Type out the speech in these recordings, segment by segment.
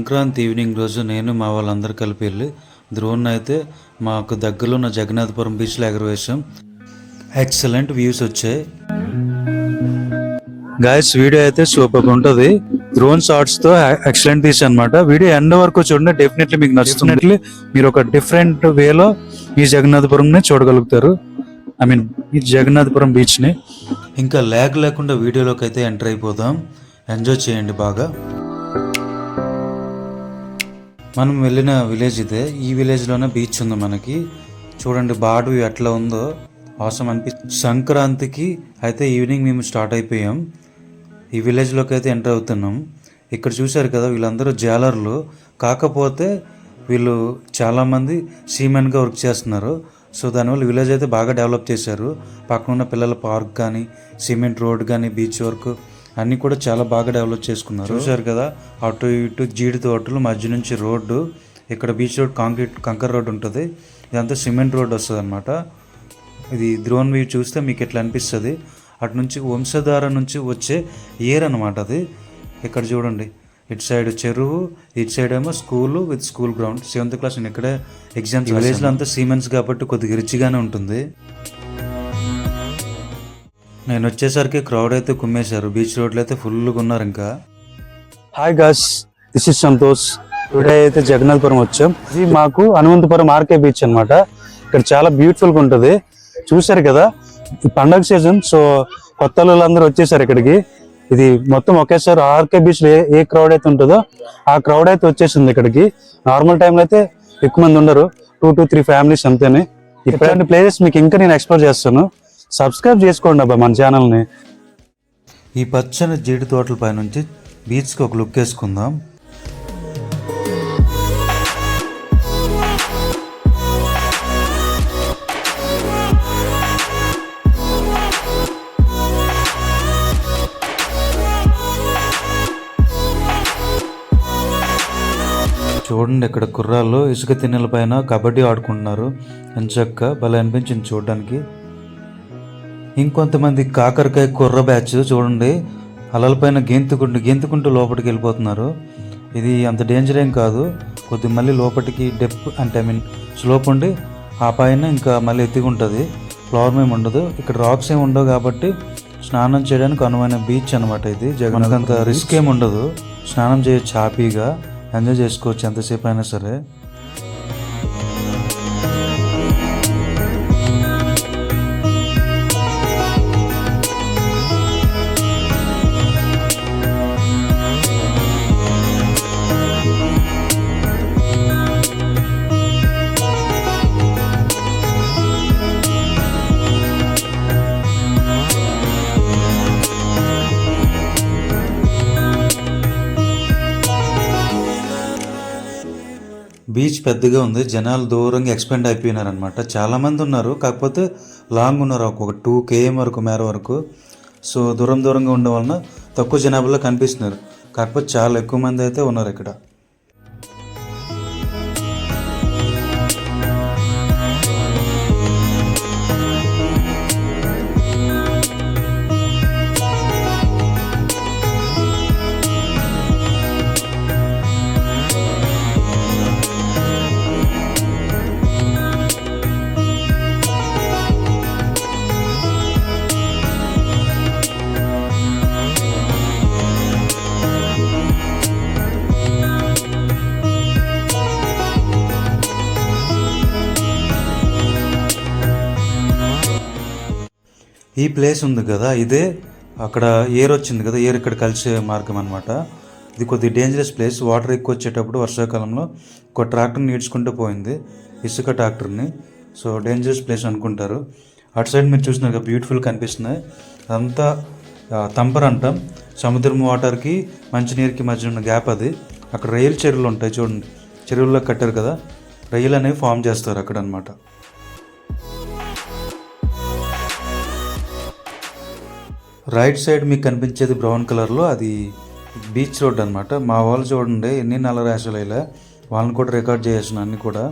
Sankranti evening రోజు నేను మా వాళ్ళందరూ కలిపి వెళ్ళి ద్రోణ్ అయితే మాకు దగ్గరలో ఉన్న జగన్నాథపురం బీచ్లో ఎగరవేశాం. ఎక్సలెంట్ వ్యూస్ వచ్చాయి. గాయస్ వీడియో అయితే సూపర్ ఉంటుంది. డ్రోన్ షాట్స్తో ఎక్సలెంట్ తీసి అనమాట వీడియో ఎండ్ వరకు చూడండి డెఫినెట్లీ మీకు నచ్చుతున్నట్లే మీరు ఒక డిఫరెంట్ వేలో ఈ జగన్నాథపురం ని చూడగలుగుతారు. ఐ మీన్ ఈ జగన్నాథపురం బీచ్ని. ఇంకా ల్యాగ్ లేకుండా వీడియోలోకి అయితే ఎంటర్ అయిపోదాం. ఎంజాయ్ చేయండి బాగా. మనం వెళ్ళిన విలేజ్ ఇదే. ఈ విలేజ్లోనే బీచ్ ఉంది మనకి. చూడండి బాడు ఎట్లా ఉందో. అవసరం అనిపి సంక్రాంతికి అయితే ఈవినింగ్ మేము స్టార్ట్ అయిపోయాం. ఈ విలేజ్లోకి అయితే ఎంటర్ అవుతున్నాం. ఇక్కడ చూశారు కదా వీళ్ళందరూ జాలర్లు కాకపోతే వీళ్ళు చాలామంది సీమెన్గా వర్క్ చేస్తున్నారు. సో దానివల్ల విలేజ్ అయితే బాగా డెవలప్ చేశారు. పక్కన ఉన్న పిల్లల పార్క్ కానీ సిమెంట్ రోడ్ కానీ బీచ్ వర్క్ అన్నీ కూడా చాలా బాగా డెవలప్ చేసుకున్నారు. చూశారు కదా అటు ఇటు జీడి తోటలు మధ్య నుంచి రోడ్డు ఇక్కడ బీచ్ రోడ్ కాంక్రీట్ కంకర్ రోడ్ ఉంటుంది. ఇదంతా సిమెంట్ రోడ్ వస్తుంది అనమాట ఇది ద్రోణ్ వ్యూ చూస్తే మీకు ఎట్లా అనిపిస్తుంది? అటు నుంచి వంశధార నుంచి వచ్చే ఏర్ అనమాట అది. ఇక్కడ చూడండి ఇటు సైడ్ చెరువు ఇటు సైడ్ ఏమో school with school ground seventh class నేను ఇక్కడే ఎగ్జామ్స్ విలేజ్లో అంతా సీమెన్స్ కాబట్టి కొద్దిగా రిచ్గానే ఉంటుంది. నేను వచ్చేసరికి క్రౌడ్ అయితే కుమ్మేశారు. బీచ్ రోడ్లు అయితే ఫుల్గా ఉన్నారు ఇంకా. Hi guys this is Santosh. Today అయితే జగన్నాథపురం వచ్చాం. ఇది మాకు హనుమంతపురం ఆర్కే బీచ్ అన్నమాట. ఇక్కడ చాలా బ్యూటిఫుల్గా ఉంటుంది. చూశారు కదా పండగ సీజన్ సో కొత్త వాళ్ళందరూ వచ్చేసారు ఇక్కడికి. ఇది మొత్తం ఒకేసారి ఆర్కే బీచ్ ఏ ఏ క్రౌడ్ అయితే ఉంటుందో ఆ క్రౌడ్ అయితే వచ్చేసింది ఇక్కడికి. నార్మల్ టైంలో అయితే ఎక్కువ మంది ఉండరు. టూ టు త్రీ ఫ్యామిలీస్ అంతేనే. ఇట్లాంటి ప్లేసెస్ మీకు ఇంకా నేను ఎక్స్ప్లోర్ చేస్తాను. సబ్స్క్రైబ్ చేసుకోండి అబ్బా మన ఛానల్ని ఈ పచ్చని జీడి తోటల పైనుంచి బీచ్కి ఒక లుక్ వేసుకుందాం. చూడండి ఇక్కడ కుర్రాళ్ళు ఇసుక తిన్నెల పైన కబడ్డీ ఆడుకుంటున్నారు. ఎంచక్క భలే అనిపించింది చూడడానికి. ఇంకొంతమంది కాకరకాయ కుర్ర బ్యాచ్ చూడండి. అలలపైన గెంతుకుంటూ గెంతుకుంటూ లోపలికి వెళ్ళిపోతున్నారు. ఇది అంత డేంజర్ ఏం కాదు. కొద్దిగా మళ్ళీ లోపలికి డెప్ అంటే ఐ మీన్ స్లోప్ ఉండి ఆ పైన ఇంకా మళ్ళీ ఎత్తుకుంటుంది ఫ్లవర్ మేము ఉండదు. ఇక్కడ రాక్స్ ఏమి ఉండవు కాబట్టి స్నానం చేయడానికి అనువైన బీచ్ అనమాట ఇది. జగన్ అంత రిస్క్ ఏమి ఉండదు. స్నానం చేయొచ్చు హ్యాపీగా ఎంజాయ్ చేసుకోవచ్చు ఎంతసేపు అయినా సరే. బీచ్ పెద్దగా ఉంది. జనాలు దూరంగా ఎక్స్పెండ్ అయిపోయినారనమాట చాలామంది ఉన్నారు. కాకపోతే లాంగ్ ఉన్నారు. ఒక టూ కేఎం వరకు మేర వరకు. సో దూరం దూరంగా ఉండడం వలన తక్కువ జనాభాలో కనిపిస్తున్నారు. కాకపోతే చాలా ఎక్కువ మంది అయితే ఉన్నారు ఇక్కడ. ఈ ప్లేస్ ఉంది కదా ఇదే అక్కడ ఏర్ వచ్చింది కదా ఏర్ ఇక్కడ కలిసే మార్గం అనమాట ఇది కొద్దిగా డేంజరస్ ప్లేస్ వాటర్ ఎక్కువ వచ్చేటప్పుడు వర్షాకాలంలో ఒక ట్రాక్టర్ని ఈడ్చుకుంటూ పోయింది ఇసుక ట్రాక్టర్ని సో డేంజరస్ ప్లేస్ అనుకుంటారు. అటు సైడ్ మీరు చూసినారు కదా బ్యూటిఫుల్ కనిపిస్తున్నాయి. అదంతా తంపర్ అంటాం. సముద్రం వాటర్కి మంచినీరుకి మధ్య ఉన్న గ్యాప్ అది. అక్కడ రైలు చెరువులు ఉంటాయి చూడండి. చెరువుల్లో కట్టారు కదా రైలు అనేవి ఫామ్ చేస్తారు అక్కడ అనమాట రైట్ సైడ్ మీకు కనిపించేది బ్రౌన్ కలర్లో అది బీచ్ రోడ్ అనమాట మా వాళ్ళు చూడండి ఎన్ని నల్ల ర్యాషులు ఇలా వాళ్ళని కూడా రికార్డ్ చేసిన అన్ని కూడా.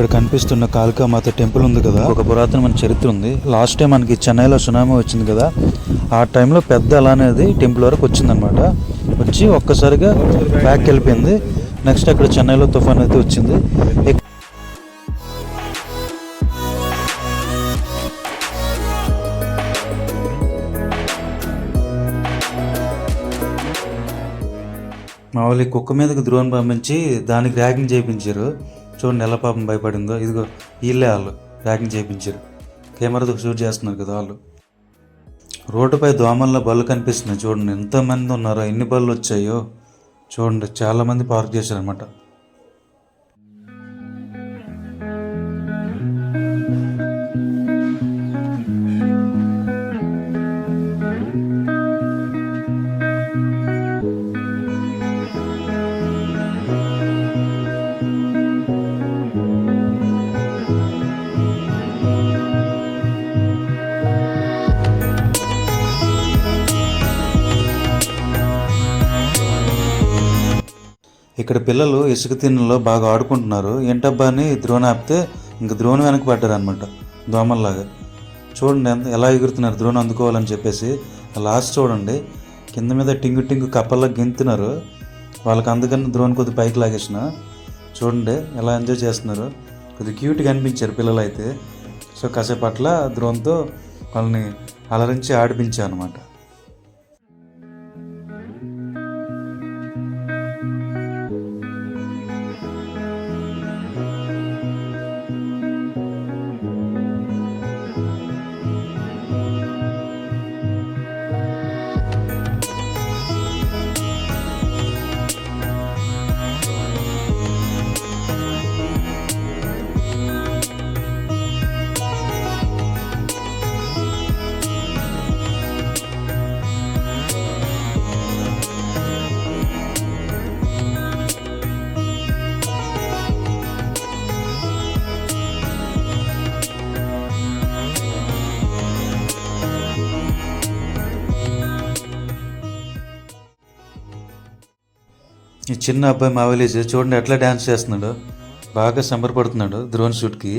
ఇక్కడ కనిపిస్తున్న కాళికామాత టెంపుల్ ఉంది కదా. ఒక పురాతనమైన చరిత్ర ఉంది. లాస్ట్ టైం మనకి చెన్నైలో సునామీ వచ్చింది కదా. ఆ టైంలో పెద్ద అలానేది టెంపుల్ వరకు వచ్చిందనమాట వచ్చి ఒక్కసారిగా బ్యాక్ వెళ్ళిపోయింది. నెక్స్ట్ అక్కడ చెన్నైలో తుఫాన్ అయితే వచ్చింది. ఇక్- మా వాళ్ళు కుక్క మీదకి ద్రోణ్ పంపించి దానికి ర్యాగింగ్ చేయించారు. చూడండి ఎలా పాపం భయపడిందో ఇదిగో వీళ్ళే వాళ్ళు ప్యాకింగ్ చేయించారు కెమెరాతో షూట్ చేస్తున్నారు కదా వాళ్ళు. రోడ్డుపై దోమల్లో బళ్ళు కనిపిస్తున్నాయి చూడండి ఎంతమంది ఉన్నారో ఎన్ని బళ్ళు వచ్చాయో చూడండి చాలామంది పార్క్ చేశారనమాట ఇక్కడ పిల్లలు ఇసుక తిన్నలో బాగా ఆడుకుంటున్నారు. ఏంటబ్బా అని ద్రోణ ఆపితే ఇంక ద్రోణ వెనక పడ్డారు అనమాట దోమల్లాగా. చూడండి ఎంత ఎలా ఎగురుతున్నారు ద్రోణ అందుకోవాలని చెప్పేసి. లాస్ట్ చూడండి. కింద మీద టింగు టింగు కప్పల్లా గెంతున్నారు. వాళ్ళకి అందుకని ద్రోణ్ కొద్ది పైకి లాగేసిన. చూడండి ఎలా ఎంజాయ్ చేస్తున్నారు. కొద్ది క్యూట్గా అనిపించారు పిల్లలు అయితే సో కాసేపు అట్లా ద్రోణ్తో వాళ్ళని అలరించి ఆడిపించాను అనమాట చిన్న అబ్బాయి మా విలేజ్ చూడండి ఎట్లా డ్యాన్స్ చేస్తున్నాడు. బాగా సంబరపడుతున్నాడు ద్రోణ్ షూట్కి.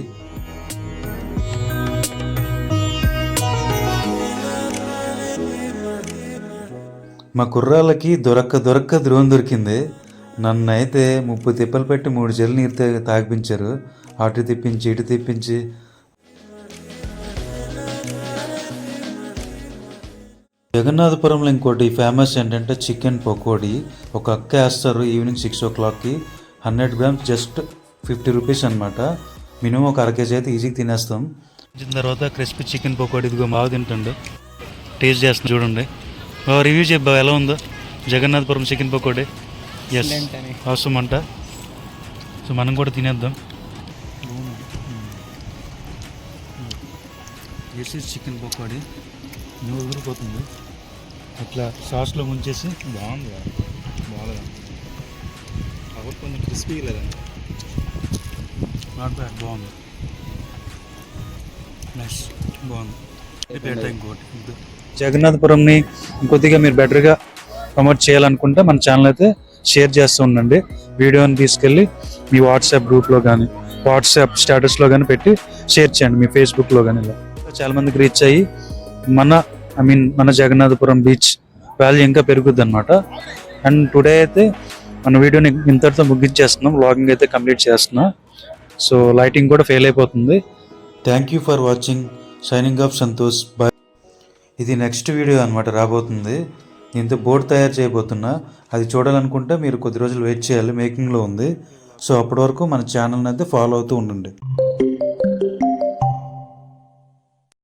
మా కుర్రాళ్ళకి దొరక్క దొరక్క ద్రోణ్ దొరికింది. నన్ను అయితే ముప్పై తిప్పలు పెట్టి మూడు జల్లు నీరు తాగిపించారు. అటు తిప్పించి ఇటు తిప్పించి జగన్నాథపురంలో ఇంకోటి ఫేమస్ ఏంటంటే చికెన్ పకోడీ. ఒక అక్క వేస్తారు ఈవినింగ్ సిక్స్ ఓ క్లాక్కి hundred grams just fifty rupees అనమాట మినిమం ఒక అర కేజీ అయితే ఈజీగా తినేస్తాం. వచ్చిన తర్వాత క్రిస్పీ చికెన్ పకోడీ. ఇదిగో బాగా తింటుండు. టేస్ట్ చేస్తుంది చూడండి. రివ్యూ చెప్పా ఎలా ఉందో? జగన్నాథపురం చికెన్ పకోడీ. ఎస్ అవసరం అంట. సో మనం కూడా తినేద్దాం. This is chicken pakodi. నువ్వు వదిలిపోతుంది అట్లా సాస్లో ముంచేసి బాగుంది బాగాలేదు కాబట్టి కొంచెం క్రిస్పీ లేదండి. నాట్ బ్యాడ్ బాగుంది. నైస్ బాగుంది ఇంకోటి. జగన్నాథపురంని ఇంకొద్దిగా మీరు బెటర్గా ప్రమోట్ చేయాలనుకుంటే మన ఛానల్ అయితే షేర్ చేస్తూ ఉండండి. వీడియోని తీసుకెళ్ళి మీ వాట్సాప్ గ్రూప్లో కానీ వాట్సాప్ స్టేటస్లో కానీ పెట్టి షేర్ చేయండి. మీ ఫేస్బుక్లో కానీ ఇలా. చాలా మందికి రీచ్ అయ్యి మన ఐ మీన్ మన జగన్నాథపురం బీచ్ వాల్యూ ఇంకా పెరుగుద్ది అనమాట అండ్ టుడే అయితే మన వీడియోని ఇంతటితో ముగించేస్తున్నాం. వ్లాగింగ్ అయితే కంప్లీట్ చేస్తున్నా. సో లైటింగ్ కూడా ఫెయిల్ అయిపోతుంది. Thank you for watching shining of Santosh bye ఇది నెక్స్ట్ వీడియో అనమాట రాబోతుంది. దీంతో బోర్డు తయారు చేయబోతున్నా. అది చూడాలనుకుంటే మీరు కొద్ది రోజులు వెయిట్ చేయాలి. మేకింగ్లో ఉంది. సో అప్పటి వరకు మన ఛానల్ని అయితే ఫాలో అవుతూ ఉండండి.